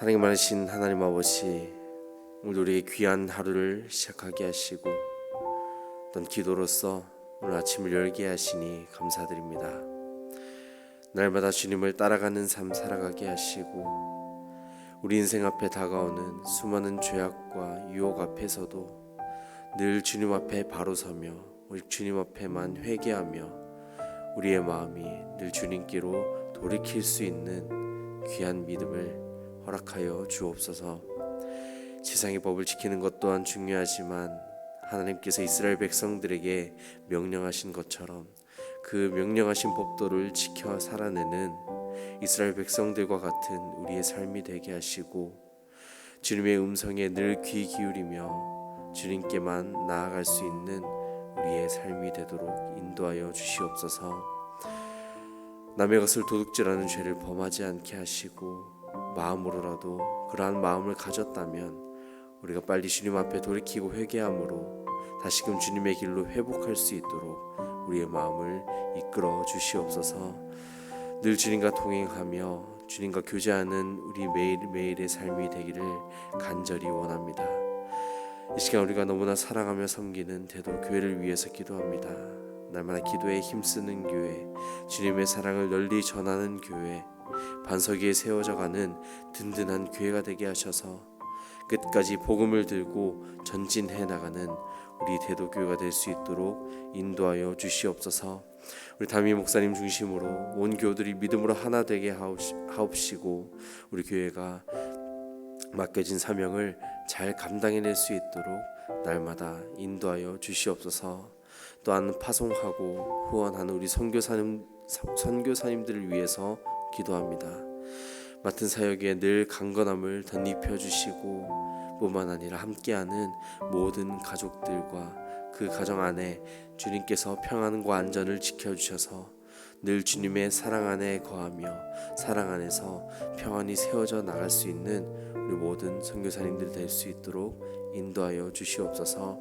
사랑이 많으신 하나님 아버지 오늘 우리의 귀한 하루를 시작하게 하시고 어떤 기도로서 오늘 아침을 열게 하시니 감사드립니다. 날마다 주님을 따라가는 삶 살아가게 하시고 우리 인생 앞에 다가오는 수많은 죄악과 유혹 앞에서도 늘 주님 앞에 바로 서며 오직 주님 앞에만 회개하며 우리의 마음이 늘 주님께로 돌이킬 수 있는 귀한 믿음을 허락하여 주옵소서. 세상의 법을 지키는 것 또한 중요하지만 하나님께서 이스라엘 백성들에게 명령하신 것처럼 그 명령하신 법도를 지켜 살아내는 이스라엘 백성들과 같은 우리의 삶이 되게 하시고 주님의 음성에 늘 귀 기울이며 주님께만 나아갈 수 있는 우리의 삶이 되도록 인도하여 주시옵소서. 남의 것을 도둑질하는 죄를 범하지 않게 하시고 마음으로라도 그러한 마음을 가졌다면 우리가 빨리 주님 앞에 돌이키고 회개함으로 다시금 주님의 길로 회복할 수 있도록 우리의 마음을 이끌어 주시옵소서. 늘 주님과 동행하며 주님과 교제하는 우리 매일매일의 삶이 되기를 간절히 원합니다. 이 시간 우리가 너무나 사랑하며 섬기는 대도 교회를 위해서 기도합니다. 날마다 기도에 힘쓰는 교회, 주님의 사랑을 널리 전하는 교회, 반석 위에 세워져 가는 든든한 교회가 되게 하셔서 끝까지 복음을 들고 전진해 나가는 우리 대도교회가 될 수 있도록 인도하여 주시옵소서. 우리 담임 목사님 중심으로 온 교우들이 믿음으로 하나 되게 하옵시고 우리 교회가 맡겨진 사명을 잘 감당해낼 수 있도록 날마다 인도하여 주시옵소서. 또한 파송하고 후원하는 우리 선교사님 선교사님들을 위해서 기도합니다. 맡은 사역에 늘 강건함을 덧입혀 주시고 뿐만 아니라 함께하는 모든 가족들과 그 가정 안에 주님께서 평안과 안전을 지켜 주셔서 늘 주님의 사랑 안에 거하며 사랑 안에서 평안히 세워져 나갈 수 있는 우리 모든 선교사님들 될 수 있도록 인도하여 주시옵소서.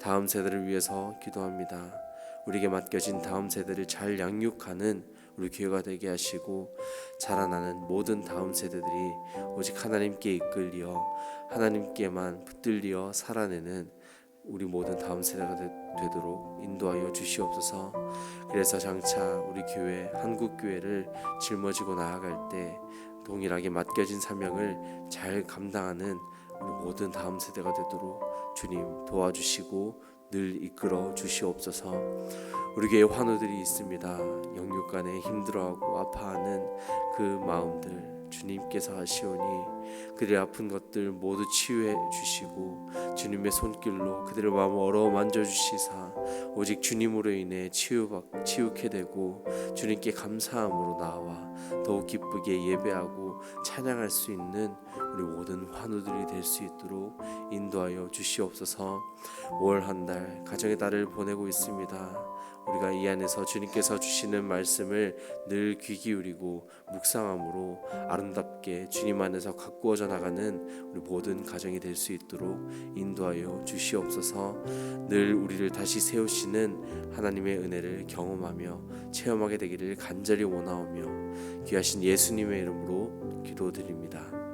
다음 세대를 위해서 기도합니다. 우리에게 맡겨진 다음 세대를 잘 양육하는 우리 교회가 되게 하시고 자라나는 모든 다음 세대들이 오직 하나님께 이끌려 하나님께만 붙들려 살아내는 우리 모든 다음 세대가 되, 도록 인도하여 주시옵소서. 그래서 장차 우리 교회 한국 교회를 짊어지고 나아갈 때 동일하게 맡겨진 사명을 잘 감당하는 우리 모든 다음 세대가 되도록 주님 도와주시고 늘 이끌어 주시옵소서. 우리 교회 환우들이 있습니다. 영육간에 힘들어하고 아파하는 그 마음들 주님께서 하시오니 그들의 아픈 것들 모두 치유해 주시고 주님의 손길로 그들의 마음을 어루어 만져 주시사 오직 주님으로 인해 치유받 치유케 되고 주님께 감사함으로 나와 더욱 기쁘게 예배하고 찬양할 수 있는 우리 모든 환우들이 될 수 있도록 인도하여 주시옵소서. 5월 한 달 가정의 달을 보내고 있습니다. 우리가 이 안에서 주님께서 주시는 말씀을 늘 귀 기울이고 묵상함으로 아름답게 주님 안에서 가꾸어져 나가는 우리 모든 가정이 될 수 있도록 인도하여 주시옵소서. 늘 우리를 다시 세우시는 하나님의 은혜를 경험하며 체험하게 되기를 간절히 원하오며 귀하신 예수님의 이름으로 기도드립니다.